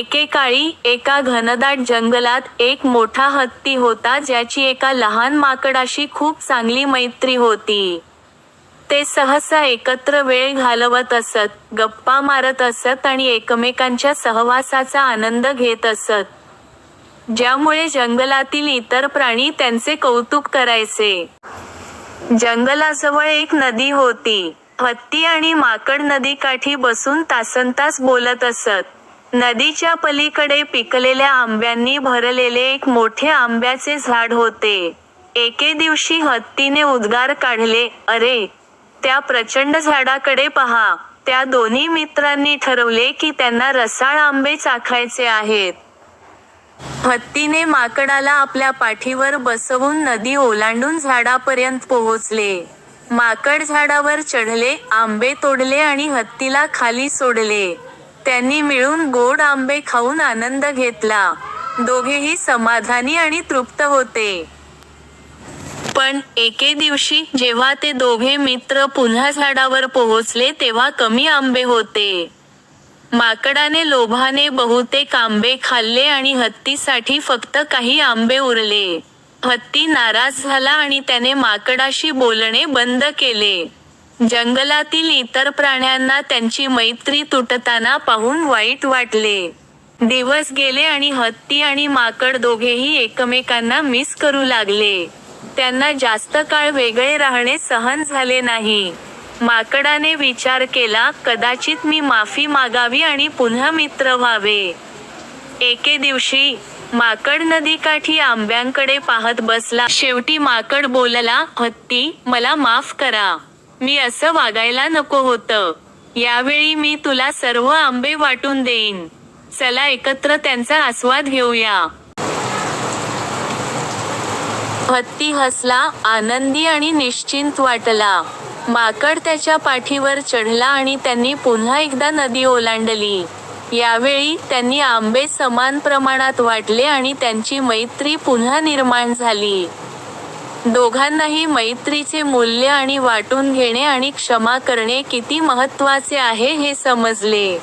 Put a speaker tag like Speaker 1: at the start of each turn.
Speaker 1: एकेकाळी एका घनदाट जंगलात एक मोठा हत्ती होता ज्याची एका लहान माकडाशी खूप चांगली मैत्री होती. ते सहसा एकत्र वेळ घालवत असत गप्पा मारत असत आणि एकमेकांच्या सहवासाचा आनंद घेत असत. ज्यामुळे जंगलातील इतर प्राणी त्यांचे कौतुक करायचे. जंगलाजवळ एक नदी होती. हत्ती आणि माकड नदीकाठी बसून तासनतास बोलत असत. नदीच्या पलीकडे पिकलेल्या आंब्यांनी भरलेले एक मोठे आंब्याचे झाड होते. एके दिवशी हत्तीने उद्गार काढले अरे त्या प्रचंड झाडाकडे पहा. त्या दोन्ही मित्रांनी ठरवले की त्यांना रसाळ आंबे चाखायचे आहेत. हत्तीने माकडाला आपल्या पाठीवर बसवून नदी ओलांडून झाडापर्यंत पोहोचले. माकड झाडावर चढले आंबे तोडले आणि हत्तीला खाली सोडले. त्यांनी मिळून गोड आंबे खाऊन आनंद घेतला. दोघेही समाधानी आणि तृप्त होते. पण एके दिवशी जेव्हा ते दोघे मित्र पुन्हा झाडावर पोहोचले तेव्हा कमी आंबे होते. माकडाने लोभाने बहुतेक आंबे खाल्ले आणि हत्तीसाठी फक्त काही आंबे उरले. हत्ती नाराज झाला आणि त्याने माकडाशी बोलणे बंद केले. जंगलातील इतर प्राण्यांना त्यांची मैत्री तुटताना पाहून वाईट वाटले. दिवस गेले आणि हत्ती आणि माकड दोघेही एकमेकांना मिस करू लागले. त्यांना जास्त काळ वेगळे राहणे सहन झाले नाही. माकडाने विचार केला कदाचित मी माफी मागावी आणि पुन्हा मित्र व्हावे. एके दिवशी माकड नदीकाठी आंब्यांकडे पाहत बसला. शेवटी माकड बोलला हत्ती मला माफ करा. मी असं वागायला नको होतं. यावेळी मी तुला सर्व आंबे वाटून देईन. चला एकत्र त्यांचा आस्वाद घेऊया. हत्ती हसला आनंदी आणि निश्चिंत वाटला. माकड त्याच्या पाठीवर चढला आणि त्यांनी पुन्हा एकदा नदी ओलांडली. यावेळी त्यांनी आंबे समान प्रमाणात वाटले आणि त्यांची मैत्री पुन्हा निर्माण झाली. दोघांनाही मैत्रीचे मूल्य आणि वाटून घेणे आणि क्षमा करणे किती महत्त्वाचे आहे हे समजले.